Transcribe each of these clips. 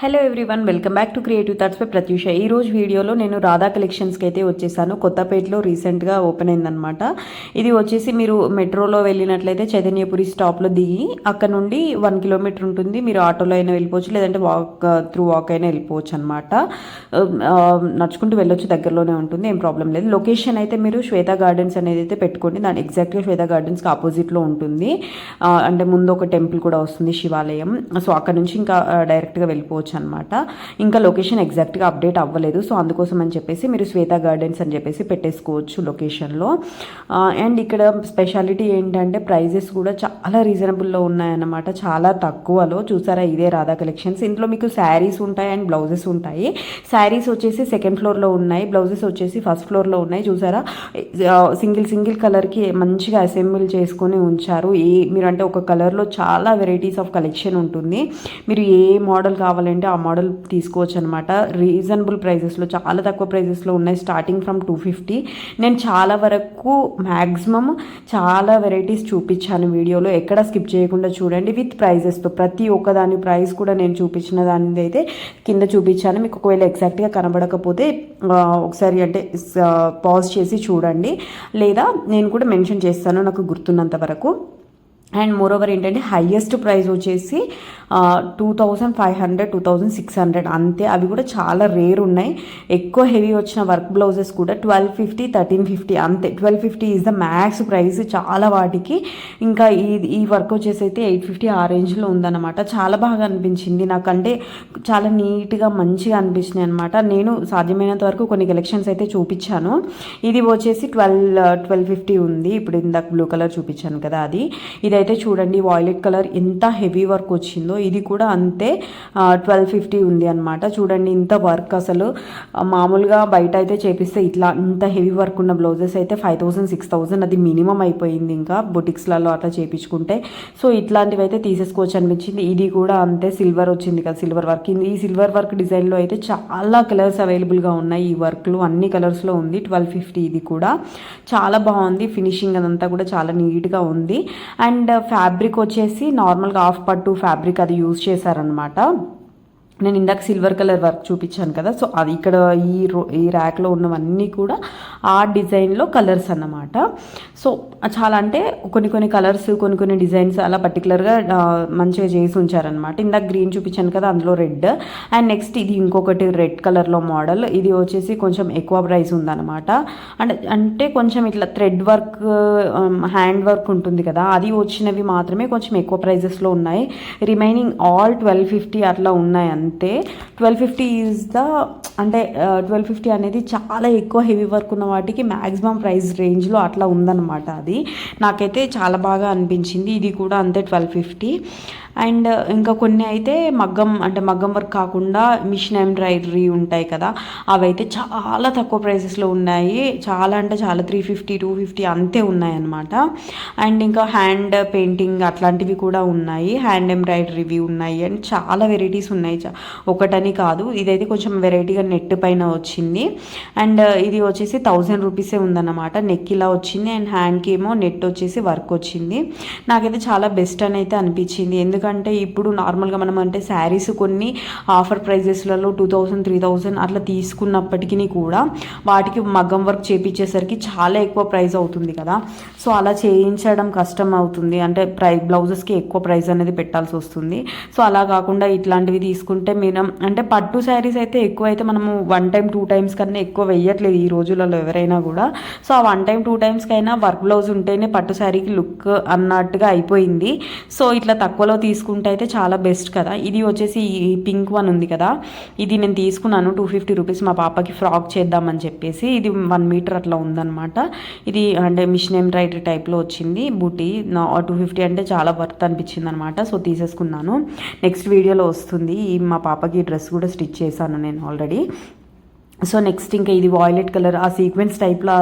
Hello everyone welcome back to creative thoughts పై ప్రత్యూష ఈ రోజు వీడియోలో నేను రాధా కలెక్షన్స్కి అయితే వచ్చేసాను. కొత్తపేటలో రీసెంట్గా ఓపెన్ అయిందనమాట ఇది వచ్చేసి మీరు మెట్రోలో వెళ్ళినట్లయితే చైతన్యపురి స్టాప్లో దిగి అక్కడ నుండి వన్ కిలోమీటర్ ఉంటుంది. మీరు ఆటోలో అయినా వెళ్ళిపోవచ్చు లేదంటే వాక్ త్రూ వాక్ అయినా వెళ్ళిపోవచ్చు అనమాట um, uh, నడుచుకుంటూ వెళ్ళొచ్చు దగ్గరలోనే ఉంటుంది ఏం ప్రాబ్లం లేదు. లొకేషన్ అయితే మీరు శ్వేత గార్డెన్స్ అనేది అయితే పెట్టుకోండి. దాని ఎగ్జాక్ట్గా శ్వేత గార్డెన్స్కి ఆపోజిట్లో ఉంటుంది. Uh, అంటే ముందు ఒక టెంపుల్ కూడా వస్తుంది శివాలయం. సో అక్కడ నుంచి ఇంకా uh, డైరెక్ట్గా వెళ్ళిపోవచ్చు. అనమాట ఇంకా లొకేషన్ ఎగ్జాక్ట్గా అప్డేట్ అవ్వలేదు. సో అందుకోసం అని చెప్పేసి మీరు శ్వేత గార్డెన్స్ అని చెప్పేసి పెట్టేసుకోవచ్చు లొకేషన్లో అండ్ ఇక్కడ స్పెషాలిటీ ఏంటంటే ప్రైజెస్ కూడా చాలా రీజనబుల్లో ఉన్నాయన్నమాట. చాలా తక్కువలో. చూసారా? ఇదే రాధా కలెక్షన్స్ ఇంట్లో మీకు శారీస్ ఉంటాయి అండ్ బ్లౌజెస్ ఉంటాయి. శారీస్ వచ్చేసి సెకండ్ ఫ్లోర్లో ఉన్నాయి. బ్లౌజెస్ వచ్చేసి ఫస్ట్ ఫ్లోర్లో ఉన్నాయి. చూసారా? సింగిల్ సింగిల్ కలర్కి మంచిగా అసెంబుల్ చేసుకొని ఉంచారు. ఏ మీరు అంటే ఒక కలర్లో చాలా వెరైటీస్ ఆఫ్ కలెక్షన్ ఉంటుంది. మీరు ఏ మోడల్ కావాలంటే ఆ మోడల్ తీసుకోవచ్చు అనమాట రీజనబుల్ ప్రైజెస్లో చాలా తక్కువ ప్రైజెస్లో ఉన్నాయి. Starting from two fifty. నేను చాలా వరకు మ్యాక్సిమం చాలా వెరైటీస్ చూపించాను వీడియోలో. ఎక్కడ స్కిప్ చేయకుండా చూడండి. విత్ ప్రైజెస్తో ప్రతి ఒక్క దాని ప్రైస్ కూడా నేను చూపించిన దానిది అయితే కింద చూపించాను. మీకు ఒకవేళ ఎగ్జాక్ట్గా కనబడకపోతే ఒకసారి అంటే పాజ్ చేసి చూడండి. లేదా నేను కూడా మెన్షన్ చేస్తాను నాకు గుర్తున్నంత వరకు. అండ్ మోర్ ఓవర్ ఏంటంటే హయ్యెస్ట్ ప్రైస్ వచ్చేసి two thousand five hundred two thousand six hundred అంతే అవి కూడా చాలా రేర్ ఉన్నాయి. ఎక్కువ హెవీ వచ్చిన వర్క్ బ్లౌజెస్ కూడా ట్వెల్వ్ ఫిఫ్టీ థర్టీన్ ఫిఫ్టీ అంతే. Twelve fifty is the max price చాలా వాటికి. ఇంకా ఈ ఈ వర్క్ వచ్చేసి అయితే ఎయిట్ ఫిఫ్టీ ఆ రేంజ్లో ఉందన్నమాట. చాలా బాగా అనిపించింది నాకంటే. చాలా నీట్గా మంచిగా అనిపించినాయి అనమాట నేను సాధ్యమైనంత వరకు కొన్ని కలెక్షన్స్ అయితే చూపించాను. ఇది వచ్చేసి ట్వెల్వ్ ట్వెల్వ్ ఫిఫ్టీ ఉంది. ఇప్పుడు ఇందాక బ్లూ కలర్ చూపించాను కదా అది. ఇదైతే చూడండి వాయిలెట్ కలర్ ఎంత హెవీ వర్క్ వచ్చిందో ఇది కూడా అంతే ట్వెల్వ్ ఫిఫ్టీ ఉంది అనమాట చూడండి ఇంత వర్క్ అసలు. మామూలుగా బయట అయితే చేపిస్తే ఇట్లా ఇంత హెవీ వర్క్ ఉన్న బ్లౌజెస్ అయితే ఫైవ్ థౌసండ్ సిక్స్ థౌసండ్ అది మినిమం అయిపోయింది ఇంకా బొటిక్స్లలో అట్లా చేపించుకుంటే. సో ఇట్లాంటివి అయితే తీసేసుకోవచ్చు అనిపించింది. ఇది కూడా అంతే సిల్వర్ వచ్చింది కదా సిల్వర్ వర్క్ ఈ సిల్వర్ వర్క్ డిజైన్లో అయితే చాలా కలర్స్ అవైలబుల్గా ఉన్నాయి ఈ వర్క్లు అన్ని కలర్స్లో ఉంది ట్వెల్వ్ ఫిఫ్టీ ఇది కూడా. చాలా బాగుంది ఫినిషింగ్ అదంతా కూడా చాలా నీట్గా ఉంది. అండ్ అండ్ ఫ్యాబ్రిక్ వచ్చేసి నార్మల్గా హాఫ్ పట్టు ఫ్యాబ్రిక్ అది యూజ్ చేశారనమాట నేను ఇందాక సిల్వర్ కలర్ వర్క్ చూపించాను కదా సో అది ఇక్కడ ఈ రో ఈ ర్యాక్లో ఉన్నవన్నీ కూడా ఆ డిజైన్లో కలర్స్ అన్నమాట. సో చాలా అంటే కొన్ని కొన్ని కలర్స్ కొన్ని కొన్ని డిజైన్స్ అలా పర్టికులర్గా మంచిగా చేసి ఉంచారనమాట ఇందాక గ్రీన్ చూపించాను కదా అందులో రెడ్ అండ్ నెక్స్ట్ ఇది ఇంకొకటి రెడ్ కలర్లో మోడల్ ఇది వచ్చేసి కొంచెం ఎక్కువ ప్రైస్ ఉందన్నమాట. అండ్ అంటే కొంచెం ఇట్లా థ్రెడ్ వర్క్ హ్యాండ్ వర్క్ ఉంటుంది కదా అది వచ్చినవి మాత్రమే కొంచెం ఎక్కువ ప్రైజెస్లో ఉన్నాయి. రిమైనింగ్ ఆల్ ట్వెల్వ్ ఫిఫ్టీ అట్లా ఉన్నాయి అంటే ట్వెల్వ్ ఫిఫ్టీ ఈజ్ ద అంటే uh, ట్వెల్వ్ ఫిఫ్టీ అనేది చాలా ఎక్కువ హెవీ వర్క్ ఉన్న వాటికి మ్యాక్సిమం ప్రైస్ రేంజ్లో అట్లా ఉందన్నమాట అది. నాకైతే చాలా బాగా అనిపించింది. ఇది కూడా అంతే ట్వెల్వ్ ఫిఫ్టీ. అండ్ ఇంకా కొన్ని అయితే మగ్గం అంటే మగ్గం వర్క్ కాకుండా మిషన్ ఎంబ్రాయిడరీ ఉంటాయి కదా అవైతే చాలా తక్కువ ప్రైసెస్లో ఉన్నాయి. చాలా అంటే చాలా త్రీ ఫిఫ్టీ టూ ఫిఫ్టీ అంతే ఉన్నాయన్నమాట. అండ్ ఇంకా హ్యాండ్ పెయింటింగ్ అట్లాంటివి కూడా ఉన్నాయి. హ్యాండ్ ఎంబ్రాయిడరీవి ఉన్నాయి. అండ్ చాలా వెరైటీస్ ఉన్నాయి. చా- ఒకటని కాదు ఇదైతే కొంచెం వెరైటీగా నెట్ పైన వచ్చింది. అండ్ ఇది వచ్చేసి థౌజండ్ రూపీసే ఉందన్నమాట. నెక్ ఇలా వచ్చింది. అండ్ హ్యాండ్కి ఏమో నెట్ వచ్చేసి వర్క్ వచ్చింది. నాకైతే చాలా బెస్ట్ అని అయితే అనిపించింది. ఎందుకంటే ఎందుకంటే ఇప్పుడు నార్మల్గా మనం అంటే శారీస్ కొన్ని ఆఫర్ ప్రైజెస్లలో టూ థౌజండ్ త్రీ థౌజండ్ అట్లా తీసుకున్నప్పటికీ కూడా వాటికి మగ్గం వర్క్ చేపించేసరికి చాలా ఎక్కువ ప్రైస్ అవుతుంది కదా. సో అలా చేయించడం కష్టం అవుతుంది. అంటే ప్రై బ్లౌజెస్కి ఎక్కువ ప్రైస్ అనేది పెట్టాల్సి వస్తుంది. సో అలా కాకుండా ఇట్లాంటివి తీసుకుంటే మనం అంటే పట్టు శారీస్ అయితే ఎక్కువ అయితే మనము వన్ టైం టూ టైమ్స్ కన్నా ఎక్కువ వెయ్యట్లేదు ఈ రోజులలో ఎవరైనా కూడా. సో ఆ వన్ టైం టూ టైమ్స్కైనా వర్క్ బ్లౌజ్ ఉంటేనే పట్టు శారీకి లుక్ అన్నట్టుగా అయిపోయింది. సో ఇట్లా తక్కువలో తీసుకుంటే అయితే చాలా బెస్ట్ కదా. ఇది వచ్చేసి పింక్ వన్ ఉంది కదా. ఇది నేను తీసుకున్నాను టూ ఫిఫ్టీ రూపీస్ మా పాపకి ఫ్రాక్ చేద్దామని చెప్పేసి ఇది వన్ మీటర్ అట్లా ఉందన్నమాట. ఇది అంటే మిషన్ ఎంబ్రాయిడరీ టైప్లో వచ్చింది. బూటీ నా టూ ఫిఫ్టీ అంటే చాలా వర్త్ అనిపించింది అనమాట సో తీసేసుకున్నాను. నెక్స్ట్ వీడియోలో వస్తుంది. ఈ మా పాపకి డ్రెస్ కూడా స్టిచ్ చేశాను నేను ఆల్రెడీ సో నెక్స్ట్ ఇంకా ఇది వాయిలెట్ కలర్ ఆ సీక్వెన్స్ టైప్లో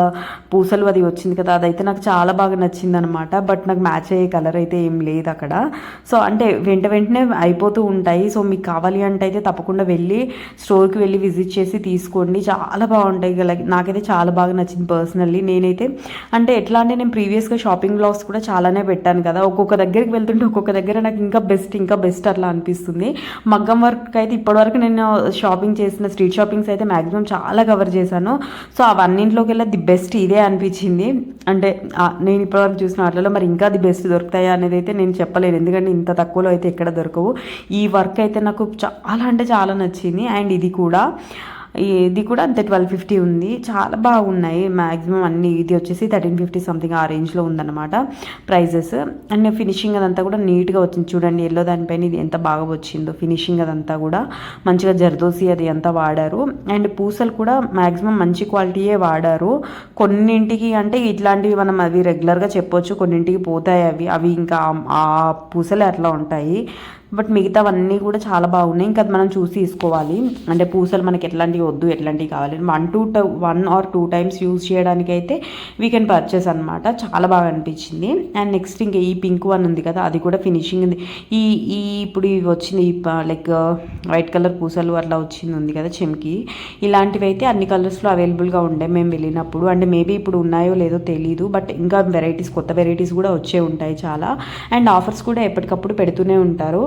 పూసలు అది వచ్చింది కదా అదైతే నాకు చాలా బాగా నచ్చింది అనమాట బట్ నాకు మ్యాచ్ అయ్యే కలర్ అయితే ఏం లేదు అక్కడ. సో అంటే వెంట వెంటనే అయిపోతూ ఉంటాయి. సో మీకు కావాలి అంటే అయితే తప్పకుండా వెళ్ళి స్టోర్కి వెళ్ళి విజిట్ చేసి తీసుకోండి. చాలా బాగుంటాయి లైక్ నాకైతే చాలా బాగా నచ్చింది పర్సనల్లీ నేనైతే అంటే ఎట్లా అంటే నేను ప్రీవియస్గా షాపింగ్ బ్లాగ్స్ కూడా చాలానే పెట్టాను కదా ఒక్కొక్క దగ్గరికి వెళ్తుంటే ఒక్కొక్క దగ్గర నాకు ఇంకా బెస్ట్ ఇంకా బెస్ట్ అట్లా అనిపిస్తుంది. మగ్గం వర్క్ అయితే ఇప్పటివరకు నేను షాపింగ్ చేసిన స్ట్రీట్ షాపింగ్స్ అయితే మ్యాక్సిమం చాలా కవర్ చేశాను. సో అవన్నింటిలోకి వెళ్ళి ది బెస్ట్ ఇదే అనిపించింది. అంటే నేను ఇప్పటివరకు చూసిన వాటిలో మరి ఇంకా ది బెస్ట్ దొరుకుతాయా అనేది అయితే నేను చెప్పలేను. ఎందుకంటే ఇంత తక్కువలో అయితే ఎక్కడ దొరకవు. ఈ వర్క్ అయితే నాకు చాలా అంటే చాలా నచ్చింది. అండ్ ఇది కూడా. ఇది కూడా అంతే ట్వెల్వ్ ఫిఫ్టీ ఉంది. చాలా బాగున్నాయి. మ్యాక్సిమం అన్ని ఇది వచ్చేసి థర్టీన్ ఫిఫ్టీ సంథింగ్ ఆ రేంజ్లో ఉందన్నమాట ప్రైజెస్ అండ్ ఫినిషింగ్ అదంతా కూడా నీట్గా వచ్చింది. చూడండి ఎల్లో దానిపైన ఇది ఎంత బాగా వచ్చిందో ఫినిషింగ్ అదంతా కూడా. మంచిగా జర్దోసి అది అంతా వాడారు. అండ్ పూసలు కూడా మ్యాక్సిమం మంచి క్వాలిటీయే వాడారు. కొన్నింటికి అంటే ఇట్లాంటివి మనం అవి రెగ్యులర్గా చెప్పొచ్చు. కొన్నింటికి పోతాయి అవి. అవి ఇంకా ఆ- ఆ పూసలే అట్లా ఉంటాయి. బట్ మిగతావన్నీ కూడా చాలా బాగున్నాయి. ఇంకా అది మనం చూసి తీసుకోవాలి. అంటే పూసలు మనకి ఎట్లాంటివి వద్దు ఎట్లాంటివి కావాలి one two one or two times use చేయడానికి అయితే వీ కెన్ పర్చేస్ అనమాట చాలా బాగా అనిపించింది. అండ్ నెక్స్ట్ ఇంకా ఈ పింక్ వన్ ఉంది కదా అది కూడా ఫినిషింగ్ ఉంది. ఈ ఈ ఇప్పుడు ఇవి వచ్చింది లైక్ వైట్ కలర్ పూసలు అట్లా వచ్చింది ఉంది కదా చెమ్కి. ఇలాంటివి అయితే అన్ని కలర్స్లో అవైలబుల్గా ఉండే మేము వెళ్ళినప్పుడు. అంటే మేబీ ఇప్పుడు ఉన్నాయో లేదో తెలీదు బట్ ఇంకా వెరైటీస్ కొత్త వెరైటీస్ కూడా వచ్చే ఉంటాయి చాలా. అండ్ ఆఫర్స్ కూడా ఎప్పటికప్పుడు పెడుతూనే ఉంటారు.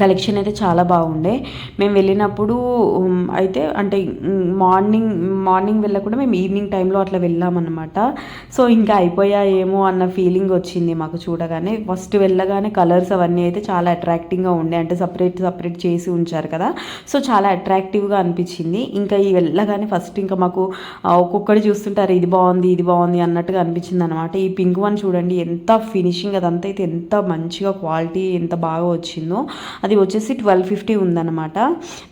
కలెక్షన్ అయితే చాలా బాగుండే. మేము వెళ్ళినప్పుడు అయితే అంటే మార్నింగ్ మార్నింగ్ వెళ్ళకుండా మేము ఈవినింగ్ టైంలో అట్లా వెళ్ళామన్నమాట. సో ఇంకా అయిపోయాయేమో అన్న ఫీలింగ్ వచ్చింది మాకు చూడగానే. ఫస్ట్ వెళ్ళగానే కలర్స్ అవన్నీ అయితే చాలా అట్రాక్టింగ్గా ఉండే. అంటే సపరేట్ సపరేట్ చేసి ఉంచారు కదా. సో చాలా అట్రాక్టివ్గా అనిపించింది. ఇంకా ఈ వెళ్ళగానే ఫస్ట్ ఇంకా మాకు ఒక్కొక్కటి చూస్తుంటారు ఇది బాగుంది ఇది బాగుంది అన్నట్టుగా అనిపించింది అనమాట ఈ పింక్ వన్ చూడండి ఎంత ఫినిషింగ్ అదంతా అయితే ఎంత మంచిగా క్వాలిటీ ఎంత బాగా వచ్చిందో. అది వచ్చేసి ట్వెల్వ్ ఫిఫ్టీ ఉందన్నమాట.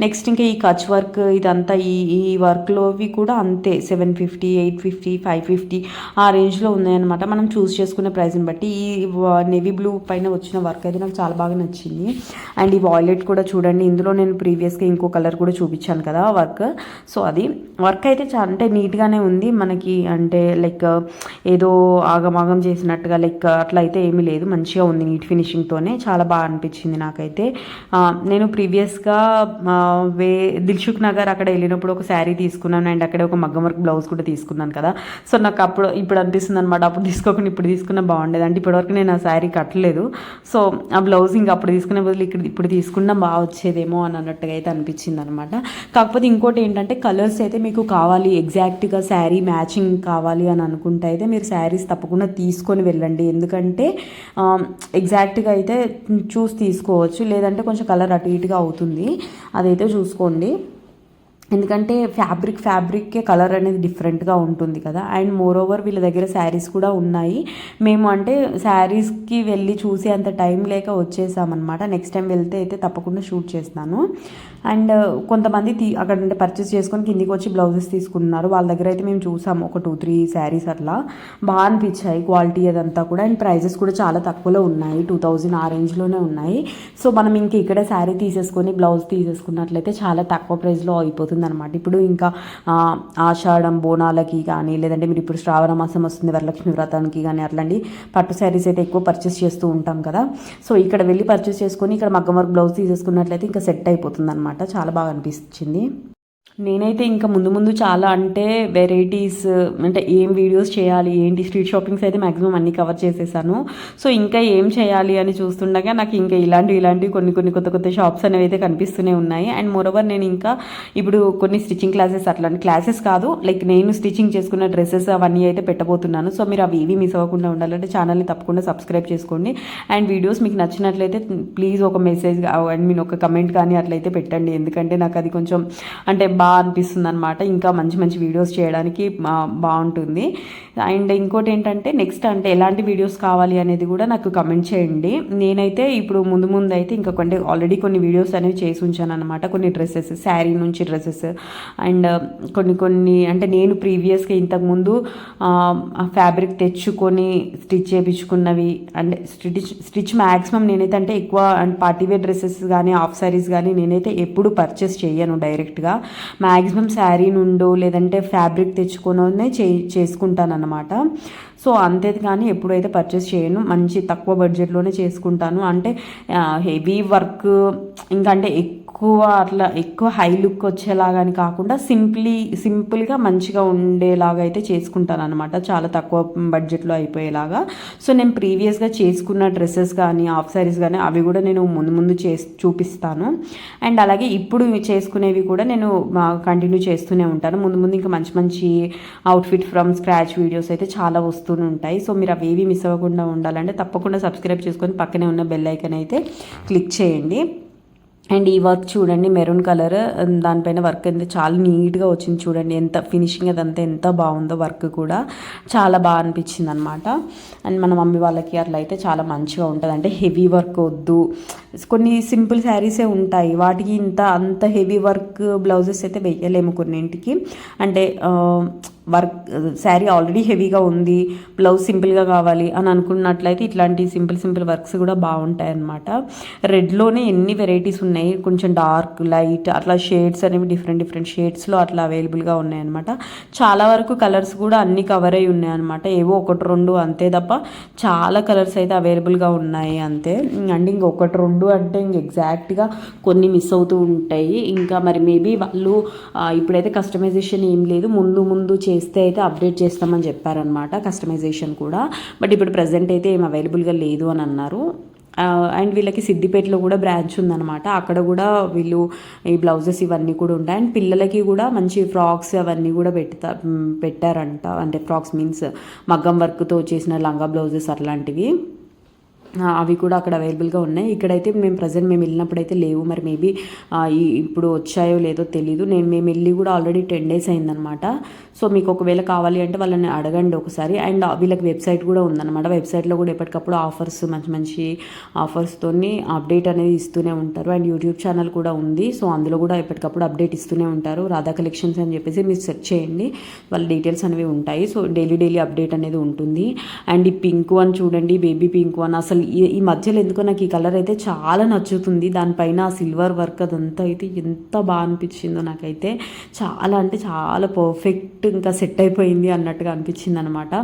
నెక్స్ట్ ఇంకా ఈ కచ్ వర్క్ ఇదంతా ఈ ఈ వర్క్లోవి కూడా అంతే seven fifty eight fifty five fifty ఆ రేంజ్లో ఉన్నాయన్నమాట. మనం చూస్ చేసుకునే ప్రైస్ని బట్టి ఈ నెవీ బ్లూ పైన వచ్చిన వర్క్ అయితే నాకు చాలా బాగా నచ్చింది. అండ్ ఈ వాయిలెట్ కూడా చూడండి ఇందులో నేను ప్రీవియస్గా ఇంకో కలర్ కూడా చూపించాను కదా వర్క్. సో అది వర్క్ అయితే చాలా అంటే నీట్గానే ఉంది. మనకి అంటే లైక్ ఏదో ఆగమాగం చేసినట్టుగా లైక్ అట్లా అయితే ఏమీ లేదు. మంచిగా ఉంది నీట్ ఫినిషింగ్తోనే. చాలా బాగా అనిపించింది నాకైతే. నేను ప్రీవియస్గా వే దిల్షుక్ నగర్ అక్కడ వెళ్ళినప్పుడు ఒక శారీ తీసుకున్నాను. అండ్ అక్కడ ఒక మగ్గం వర్క్ బ్లౌజ్ కూడా తీసుకున్నాను కదా. సో నాకు అప్పుడు ఇప్పుడు అనిపిస్తుంది అనమాట అప్పుడు తీసుకోకుండా ఇప్పుడు తీసుకున్నా బాగుండేది. అంటే ఇప్పటివరకు నేను ఆ శారీ కట్టలేదు. సో ఆ బ్లౌజ్ ఇంకా అప్పుడు తీసుకునే బదులు ఇక్కడ ఇప్పుడు తీసుకున్నా బాగా వచ్చేదేమో అని అన్నట్టుగా అయితే అనిపించింది అనమాట కాకపోతే ఇంకోటి ఏంటంటే కలర్స్ అయితే మీకు కావాలి. ఎగ్జాక్ట్గా శారీ మ్యాచింగ్ కావాలి అని అనుకుంటే అయితే మీరు శారీస్ తప్పకుండా తీసుకొని వెళ్ళండి. ఎందుకంటే ఎగ్జాక్ట్గా అయితే చూసి తీసుకోవచ్చు. లేదంటే కొంచెం కలర్ అటు ఇటుగా అవుతుంది. అదైతే చూసుకోండి. ఎందుకంటే ఫ్యాబ్రిక్ ఫ్యాబ్రిక్కే కలర్ అనేది డిఫరెంట్గా ఉంటుంది కదా. అండ్ మోర్ ఓవర్ వీళ్ళ దగ్గర శారీస్ కూడా ఉన్నాయి. మేము అంటే శారీస్కి వెళ్ళి చూసే అంత టైం లేక వచ్చేసామన్నమాట. నెక్స్ట్ టైం వెళ్తే అయితే తప్పకుండా షూట్ చేస్తాను. అండ్ uh, కొంతమంది తీ అక్కడ నుండి పర్చేస్ చేసుకొని కిందికి వచ్చి బ్లౌజెస్ తీసుకున్నారు. వాళ్ళ దగ్గర అయితే మేము చూసాము. ఒక టూ త్రీ శారీస్ అట్లా. బాగా అనిపించాయి. క్వాలిటీ అదంతా కూడా. అండ్ ప్రైజెస్ కూడా చాలా తక్కువలో ఉన్నాయి. టూ థౌజండ్ ఆ రేంజ్లోనే ఉన్నాయి. సో మనం ఇంక ఇక్కడ శారీ తీసేసుకొని బ్లౌజ్ తీసేసుకున్నట్లయితే చాలా తక్కువ ప్రైస్లో అయిపోతుంది అనమాట ఇప్పుడు ఇంకా ఆషాఢం బోనాలకి కానీ లేదంటే మీరు ఇప్పుడు శ్రావణ మాసం వస్తుంది వరలక్ష్మి వ్రతానికి కానీ అట్లాంటి పట్టు శారీస్ అయితే ఎక్కువ పర్చేస్ చేస్తూ ఉంటాం కదా. సో ఇక్కడ వెళ్ళి పర్చేస్ చేసుకొని ఇక్కడ మగ్గం వర్క్ బ్లౌజ్ తీసేసుకున్నట్లయితే ఇంకా సెట్ అయిపోతుంది అనమాట చాలా బాగా అనిపించింది. నేనైతే ఇంకా ముందు ముందు చాలా అంటే వెరైటీస్ అంటే ఏం వీడియోస్ చేయాలి ఏంటి స్ట్రీట్ షాపింగ్స్ అయితే మాక్సిమం అన్ని కవర్ చేసేసాను. సో ఇంకా ఏం చేయాలి అని చూస్తుండగా నాకు ఇంకా ఇలాంటివి ఇలాంటివి కొన్ని కొన్ని కొత్త కొత్త షాప్స్ అనేవి అయితే కనిపిస్తూనే ఉన్నాయి. అండ్ మోరోవర్ నేను ఇంకా ఇప్పుడు కొన్ని స్టిచ్చింగ్ క్లాసెస్ అట్లాంటి క్లాసెస్ కాదు లైక్ నేను స్టిచ్చింగ్ చేసుకున్న డ్రెస్సెస్ అవన్నీ అయితే పెట్టబోతున్నాను. సో మీరు అవి ఏవి మిస్ అవ్వకుండా ఉండాలంటే ఛానల్ని తప్పకుండా సబ్స్క్రైబ్ చేసుకోండి. అండ్ వీడియోస్ మీకు నచ్చినట్లయితే ప్లీజ్ ఒక మెసేజ్ అండ్ మీన్ ఒక కమెంట్ కానీ అట్లయితే పెట్టండి. ఎందుకంటే నాకు అది కొంచెం అంటే బాగా అనిపిస్తుంది అనమాట ఇంకా మంచి మంచి వీడియోస్ చేయడానికి బాగుంటుంది. అండ్ ఇంకోటి ఏంటంటే నెక్స్ట్ అంటే ఎలాంటి వీడియోస్ కావాలి అనేది కూడా నాకు కమెంట్ చేయండి. నేనైతే ఇప్పుడు ముందు ముందు అయితే ఇంకా కొన్ని ఆల్రెడీ కొన్ని వీడియోస్ అనేవి చేసి ఉంచాను అనమాట కొన్ని డ్రెస్సెస్ శారీ నుంచి డ్రెస్సెస్. అండ్ కొన్ని కొన్ని అంటే నేను ప్రీవియస్గా ఇంతకుముందు ఫ్యాబ్రిక్ తెచ్చుకొని స్టిచ్ చేయించుకున్నవి అంటే స్టిచ్ స్టిచ్ మ్యాక్సిమం నేనైతే అంటే ఎక్కువ అండ్ పార్టీవేర్ డ్రెస్సెస్ కానీ హాఫ్ శారీస్ కానీ నేనైతే ఎప్పుడు పర్చేస్ చేయను డైరెక్ట్గా. మ్యాక్సిమం శారీ నుండో లేదంటే ఫ్యాబ్రిక్ తెచ్చుకొనే చే చేసుకుంటాను అనమాట సో అంతేది కానీ ఎప్పుడైతే పర్చేస్ చేయను మంచి తక్కువ బడ్జెట్లోనే చేసుకుంటాను. అంటే హెవీ వర్క్ ఇంకా అంటే ఎక్కువ అట్లా ఎక్కువ హై లుక్ వచ్చేలాగా అని కాకుండా సింప్లీ సింపుల్గా మంచిగా ఉండేలాగా అయితే చేసుకుంటాను అనమాట చాలా తక్కువ బడ్జెట్లో అయిపోయేలాగా. సో నేను ప్రీవియస్గా చేసుకున్న డ్రెస్సెస్ కానీ హాఫ్ సారీస్ కానీ అవి కూడా నేను ముందు ముందు చేసి చూపిస్తాను. అండ్ అలాగే ఇప్పుడు చేసుకునేవి కూడా నేను కంటిన్యూ చేస్తూనే ఉంటాను. ముందు ముందు ఇంకా మంచి మంచి అవుట్ఫిట్ ఫ్రమ్ స్క్రాచ్ వీడియోస్ అయితే చాలా వస్తూనే ఉంటాయి. సో మీరు అవి ఏవి మిస్ అవ్వకుండా ఉండాలంటే తప్పకుండా సబ్స్క్రైబ్ చేసుకొని పక్కనే ఉన్న బెల్ ఐకన్ అయితే క్లిక్ చేయండి. అండ్ ఈ వర్క్ చూడండి మెరూన్ కలర్. దానిపైన వర్క్ అయితే చాలా నీట్గా వచ్చింది చూడండి. ఎంత ఫినిషింగ్ అదంతా ఎంత బాగుందో వర్క్ కూడా చాలా బాగా అనిపించింది అనమాట అండ్ మన మమ్మీ వాళ్ళకి అట్లా అయితే చాలా మంచిగా ఉంటుంది అంటే హెవీ వర్క్ వద్దు. కొన్ని సింపుల్ శారీసే ఉంటాయి. వాటికి ఇంత అంత హెవీ వర్క్ బ్లౌజెస్ అయితే వెయ్యలేము కొన్నింటికి. అంటే వర్క్ శారీ ఆల్రెడీ హెవీగా ఉంది బ్లౌజ్ సింపుల్గా కావాలి అని అనుకున్నట్లయితే ఇట్లాంటి సింపుల్ సింపుల్ వర్క్స్ కూడా బాగుంటాయి అన్నమాట రెడ్లోనే ఎన్ని వెరైటీస్ ఉన్నాయి? కొంచెం డార్క్ లైట్ అట్లా షేడ్స్ అనేవి డిఫరెంట్ డిఫరెంట్ షేడ్స్లో అట్లా అవైలబుల్గా ఉన్నాయన్నమాట. చాలా వరకు కలర్స్ కూడా అన్ని కవర్ అయి ఉన్నాయన్నమాట. ఏవో ఒకటి రెండు అంతే తప్ప చాలా కలర్స్ అయితే అవైలబుల్గా ఉన్నాయి అంతే. అండ్ ఇంకొకటి రెండు అంటే ఇంక ఎగ్జాక్ట్గా కొన్ని మిస్ అవుతూ ఉంటాయి. ఇంకా మరి మేబీ వాళ్ళు ఇప్పుడైతే కస్టమైజేషన్ ఏం లేదు. ముందు ముందు చే చేస్తే అయితే అప్డేట్ చేస్తామని చెప్పారనమాట కస్టమైజేషన్ కూడా. బట్ ఇప్పుడు ప్రజెంట్ అయితే ఏం అవైలబుల్గా లేదు అని అన్నారు. అండ్ వీళ్ళకి సిద్దిపేటలో కూడా బ్రాంచ్ ఉందన్నమాట. అక్కడ కూడా వీళ్ళు ఈ బ్లౌజెస్ ఇవన్నీ కూడా ఉంటాయి. అండ్ పిల్లలకి కూడా మంచి ఫ్రాక్స్ అవన్నీ కూడా పెడతా పెట్టారంట. అంటే ఫ్రాక్స్ మీన్స్ మగ్గం వర్క్తో చేసిన లంగా బ్లౌజెస్ అట్లాంటివి. అవి కూడా అక్కడ అవైలబుల్గా ఉన్నాయి. ఇక్కడైతే మేము ప్రజెంట్ మేము వెళ్ళినప్పుడు అయితే లేవు. మరి మేబీ ఇప్పుడు వచ్చాయో లేదో తెలీదు. నేను మేము వెళ్ళి కూడా ఆల్రెడీ టెన్ డేస్ అయిందనమాట. సో మీకు ఒకవేళ కావాలి అంటే వాళ్ళని అడగండి ఒకసారి. అండ్ వీళ్ళకి వెబ్సైట్ కూడా ఉందన్నమాట వెబ్సైట్లో కూడా ఎప్పటికప్పుడు ఆఫర్స్ మంచి మంచి ఆఫర్స్తో అప్డేట్ అనేది ఇస్తూనే ఉంటారు. అండ్ యూట్యూబ్ ఛానల్ కూడా ఉంది. సో అందులో కూడా ఎప్పటికప్పుడు అప్డేట్ ఇస్తూనే ఉంటారు. రాధా కలెక్షన్స్ అని చెప్పేసి మీరు సెర్చ్ చేయండి. వాళ్ళ డీటెయిల్స్ అనేవి ఉంటాయి. సో డైలీ డైలీ అప్డేట్ అనేది ఉంటుంది. అండ్ ఈ పింక్ అని చూడండి. బేబీ పింక్ అని అసలు ఈ మధ్యలో ఎందుకో నాకు ఈ కలర్ అయితే చాలా నచ్చుతుంది. దానిపైన ఆ సిల్వర్ వర్క్ అదంతా అయితే ఎంత బాగా అనిపించిందో నాకైతే. చాలా అంటే చాలా పర్ఫెక్ట్ ఇంకా సెట్ అయిపోయింది అన్నట్టుగా అనిపించింది అనమాట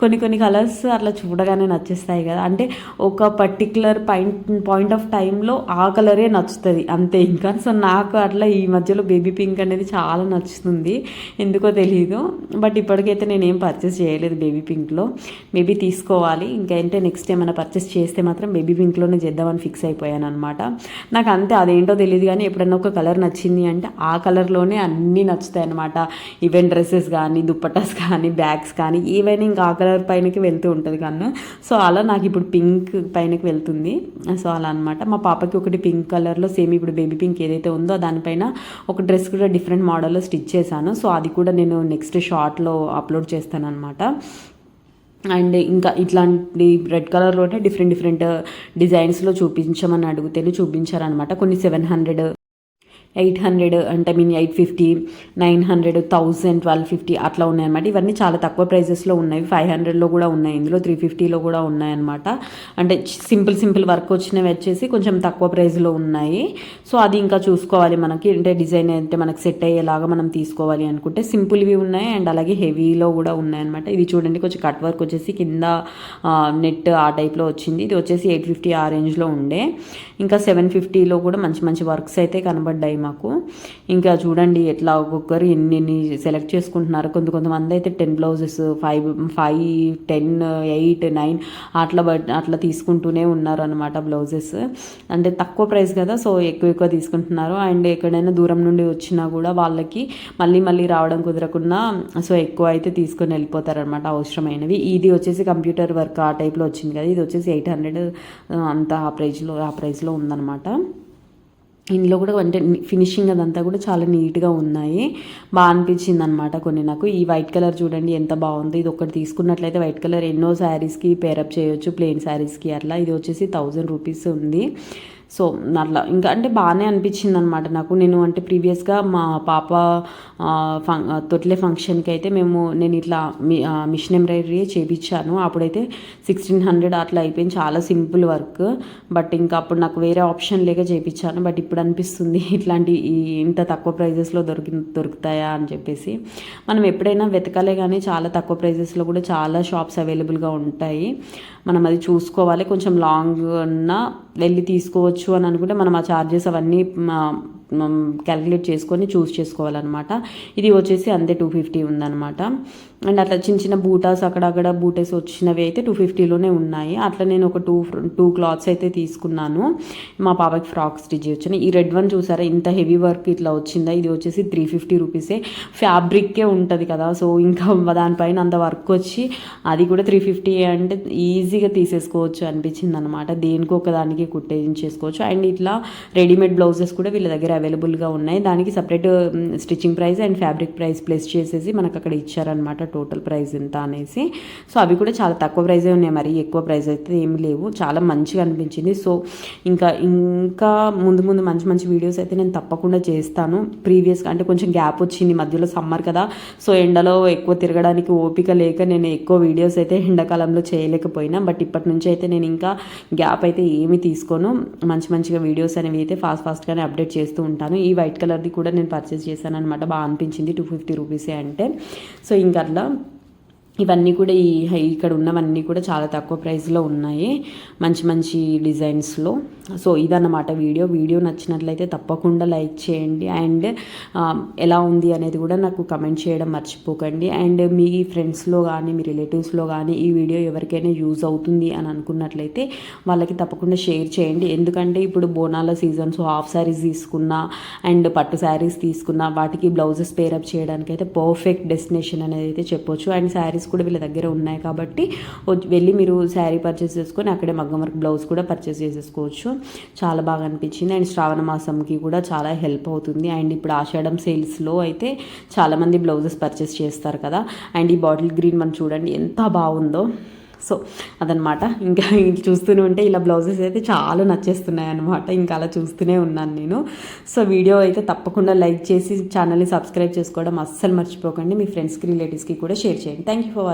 కొన్ని కొన్ని కలర్స్ అట్లా చూడగానే నచ్చేస్తాయి కదా. అంటే ఒక పర్టికులర్ పాయింట్ పాయింట్ ఆఫ్ టైంలో ఆ కలరే నచ్చుతుంది. అంతే ఇంకా. సో నాకు అట్లా ఈ మధ్యలో బేబీ పింక్ అనేది చాలా నచ్చుతుంది. ఎందుకో తెలియదు బట్ ఇప్పటికైతే నేను ఏం పర్చేస్ చేయలేదు బేబీ పింక్లో. మేబీ తీసుకోవాలి. ఇంకా ఏంటంటే నెక్స్ట్ ఏమైనా పర్చేస్ చేయాలి చేస్తే మాత్రం బేబీ పింక్లోనే చేద్దామని ఫిక్స్ అయిపోయాను అనమాట నాకు అంతే అదేంటో తెలియదు కానీ ఎప్పుడన్నా ఒక కలర్ నచ్చింది అంటే ఆ కలర్లోనే అన్నీ నచ్చుతాయి అనమాట ఈవెన్ డ్రెస్సెస్ కానీ దుప్పటాస్ కానీ బ్యాగ్స్ కానీ ఏవైనా ఇంకా ఆ కలర్ పైనకి వెళ్తూ ఉంటుంది కన్నా. సో అలా నాకు ఇప్పుడు పింక్ పైనకి వెళ్తుంది. సో అలా అనమాట మా పాపకి ఒకటి పింక్ కలర్లో సేమ్ ఇప్పుడు బేబీ పింక్ ఏదైతే ఉందో దానిపైన ఒక డ్రెస్ కూడా డిఫరెంట్ మోడల్లో స్టిచ్ చేశాను. సో అది కూడా నేను నెక్స్ట్ షార్ట్లో అప్లోడ్ చేస్తాను అనమాట అండ్ ఇంకా ఇట్లాంటి రెడ్ కలర్లోనే డిఫరెంట్ డిఫరెంట్ డిజైన్స్లో చూపించమని అడిగితేనే చూపించారనమాట కొన్ని సెవెన్ హండ్రెడ్ ఎయిట్ హండ్రెడ్ అంటే mean eight fifty nine hundred thousand twelve fifty అట్లా ఉన్నాయన్నమాట. ఇవన్నీ చాలా తక్కువ ప్రైజెస్లో ఉన్నాయి. ఫైవ్ హండ్రెడ్లో కూడా ఉన్నాయి. ఇందులో త్రీ ఫిఫ్టీలో కూడా ఉన్నాయన్నమాట. అంటే సింపుల్ సింపుల్ వర్క్ వచ్చినవి వచ్చేసి కొంచెం తక్కువ ప్రైస్లో ఉన్నాయి. సో అది ఇంకా చూసుకోవాలి మనకి. అంటే డిజైన్ అంటే మనకి సెట్ అయ్యేలాగా మనం తీసుకోవాలి అనుకుంటే సింపుల్వి ఉన్నాయి అండ్ అలాగే హెవీలో కూడా ఉన్నాయన్నమాట. ఇది చూడండి కొంచెం కట్ వర్క్ వచ్చేసి కింద నెట్ ఆ టైప్లో వచ్చింది. ఇది వచ్చేసి ఎయిట్ ఫిఫ్టీ ఆ రేంజ్లో ఉండే. ఇంకా సెవెన్ ఫిఫ్టీలో కూడా మంచి మంచి వర్క్స్ అయితే కనబడ్డాయి మాకు. ఇంకా చూడండి ఎట్లా ఒక్కొక్కరు ఎన్ని ఎన్ని సెలెక్ట్ చేసుకుంటున్నారు. కొంత కొంతమంది అయితే ten blouses five five ten eight nine అట్లా అట్లా తీసుకుంటూనే ఉన్నారు అనమాట బ్లౌజెస్ అంటే తక్కువ ప్రైస్ కదా సో ఎక్కువ ఎక్కువ తీసుకుంటున్నారు. అండ్ ఎక్కడైనా దూరం నుండి వచ్చినా కూడా వాళ్ళకి మళ్ళీ మళ్ళీ రావడం కుదరకుండా సో ఎక్కువ అయితే తీసుకొని వెళ్ళిపోతారనమాట అవసరమైనవి. ఇది వచ్చేసి కంప్యూటర్ వర్క్ ఆ టైప్లో వచ్చింది కదా ఇది వచ్చేసి ఎయిట్ హండ్రెడ్ అంత ఆ ప్రైజ్లో ఆ ప్రైస్లో ఉందన్నమాట. ఇందులో కూడా అంటే ఫినిషింగ్ అదంతా కూడా చాలా నీట్గా ఉన్నాయి. బాగా అనిపించింది అనమాట కొన్ని నాకు. ఈ వైట్ కలర్ చూడండి ఎంత బాగుంది. ఇది ఒకటి తీసుకున్నట్లయితే వైట్ కలర్ ఎన్నో శారీస్కి పేరప్ చేయొచ్చు. ప్లెయిన్ శారీస్కి అట్లా. ఇది వచ్చేసి థౌజండ్ రూపీస్ ఉంది. సో అట్లా ఇంకా అంటే బాగానే అనిపించింది అనమాట నాకు. నేను అంటే ప్రీవియస్గా మా పాప ఫం తొట్లే ఫంక్షన్కి అయితే మేము నేను ఇట్లా మిషన్ ఎంబ్రాయిడరీ చేయించాను అప్పుడైతే సిక్స్టీన్ హండ్రెడ్ అట్లా అయిపోయింది. చాలా సింపుల్ వర్క్. బట్ ఇంకా అప్పుడు నాకు వేరే ఆప్షన్ లేక చేయించాను బట్ ఇప్పుడు అనిపిస్తుంది ఇట్లాంటి ఇంత తక్కువ ప్రైజెస్లో దొరికి దొరుకుతాయా అని చెప్పేసి. మనం ఎప్పుడైనా వెతకాలే కానీ చాలా తక్కువ ప్రైజెస్లో కూడా చాలా షాప్స్ అవైలబుల్గా ఉంటాయి. మనం అది చూసుకోవాలి. కొంచెం లాంగ్ ఉన్న వెళ్ళి తీసుకోవచ్చు అని అనుకుంటే మనం ఆ ఛార్జెస్ అవన్నీ క్యాలిక్యులేట్ చేసుకొని చూస్ చేసుకోవాలన్నమాట. ఇది వచ్చేసి అంతే టూ ఫిఫ్టీ ఉందన్నమాట. అండ్ అట్లా చిన్న చిన్న బూటాస్ అక్కడక్కడ బూటస్ వచ్చినవి అయితే టూ ఫిఫ్టీలోనే ఉన్నాయి. అట్లా నేను ఒక టూ టూ క్లాత్స్ అయితే తీసుకున్నాను. మా పాపకి ఫ్రాక్ స్టిచ్ వచ్చినాయి. ఈ రెడ్ వన్ చూసారా? ఇంత హెవీ వర్క్ ఇట్లా వచ్చిందా? ఇది వచ్చేసి త్రీ ఫిఫ్టీ రూపీసే ఫ్యాబ్రిక్కే ఉంటుంది కదా? సో ఇంకా దానిపైన అంత వర్క్ వచ్చి అది కూడా త్రీ ఫిఫ్టీ అంటే ఈజీగా తీసేసుకోవచ్చు అనిపించింది అనమాట దేనికో ఒక దానికి అండ్ ఇట్లా రెడీమేడ్ బ్లౌజెస్ కూడా వీళ్ళ దగ్గర అవైలబుల్గా ఉన్నాయి. దానికి separate stitching price and fabric price plus చేసేసి మనకు అక్కడ ఇచ్చారనమాట టోటల్ ప్రైస్ ఎంత అనేసి. సో అవి కూడా చాలా తక్కువ ప్రైజే ఉన్నాయి. మరి ఎక్కువ ప్రైస్ అయితే ఏమి లేవు. చాలా మంచిగా అనిపించింది. సో ఇంకా ఇంకా ముందు ముందు మంచి మంచి వీడియోస్ అయితే నేను తప్పకుండా చేస్తాను. ప్రీవియస్గా అంటే కొంచెం గ్యాప్ వచ్చింది మధ్యలో సమ్మర్ కదా. సో ఎండలో ఎక్కువ తిరగడానికి ఓపిక లేక నేను ఎక్కువ వీడియోస్ అయితే ఎండాకాలంలో చేయలేకపోయినా. బట్ ఇప్పటి నుంచి అయితే నేను ఇంకా గ్యాప్ అయితే ఏమి తీసుకోను. మంచి మంచిగా వీడియోస్ అనేవి అయితే ఫాస్ట్ ఫాస్ట్గానే అప్డేట్ చేస్తూ ఉంటాను. ఈ వైట్ కలర్ది కూడా నేను పర్చేస్ చేశాను అనమాట బాగా అనిపించింది టూ ఫిఫ్టీ రూపీసే అంటే. సో ఇంకా అట్లా ఇవన్నీ కూడా ఈ హై- ఇక్కడ ఉన్నవన్నీ కూడా చాలా తక్కువ ప్రైస్లో ఉన్నాయి. మంచి మంచి డిజైన్స్లో సో ఇదన్నమాట వీడియో. వీడియో నచ్చినట్లయితే తప్పకుండా లైక్ చేయండి. అండ్ ఎలా ఉంది అనేది కూడా నాకు కమెంట్ చేయడం మర్చిపోకండి. అండ్ మీ ఫ్రెండ్స్లో కానీ మీ రిలేటివ్స్లో కానీ ఈ వీడియో ఎవరికైనా యూజ్ అవుతుంది అని అనుకున్నట్లయితే వాళ్ళకి తప్పకుండా షేర్ చేయండి. ఎందుకంటే ఇప్పుడు బోనాల సీజన్ సో హాఫ్ శారీస్ తీసుకున్నా అండ్ పట్టు శారీస్ తీసుకున్నా వాటికి బ్లౌజెస్ పేరప్ చేయడానికి అయితే పర్ఫెక్ట్ డెస్టినేషన్ అనేది అయితే చెప్పొచ్చు. అండ్ శారీస్ కూడా వీళ్ళ దగ్గర ఉన్నాయి కాబట్టి వచ్చి- వెళ్ళి మీరు శారీ పర్చేస్ చేసుకొని అక్కడే మగ్గం వర్క్ బ్లౌజ్ కూడా పర్చేస్ చేసేసుకోవచ్చు. చాలా బాగా అనిపించింది. అండ్ శ్రావణ మాసంకి కూడా చాలా హెల్ప్ అవుతుంది. అండ్ ఇప్పుడు ఆషాఢం సేల్స్లో అయితే చాలామంది బ్లౌజెస్ పర్చేస్ చేస్తారు కదా. అండ్ ఈ బాటిల్ గ్రీన్ మనం చూడండి ఎంత బాగుందో. సో అదనమాట. ఇంకా చూస్తూనే ఉంటే ఇలా బ్లౌజెస్ అయితే చాలా నచ్చేస్తున్నాయి అనమాట ఇంకా అలా చూస్తూనే ఉన్నాను నేను. సో వీడియో అయితే తప్పకుండా లైక్ చేసి ఛానల్ని సబ్స్క్రైబ్ చేసుకోవడం అస్సలు మర్చిపోకండి. మీ ఫ్రెండ్స్కి రిలేటివ్స్కి కూడా షేర్ చేయండి. Thank you for watching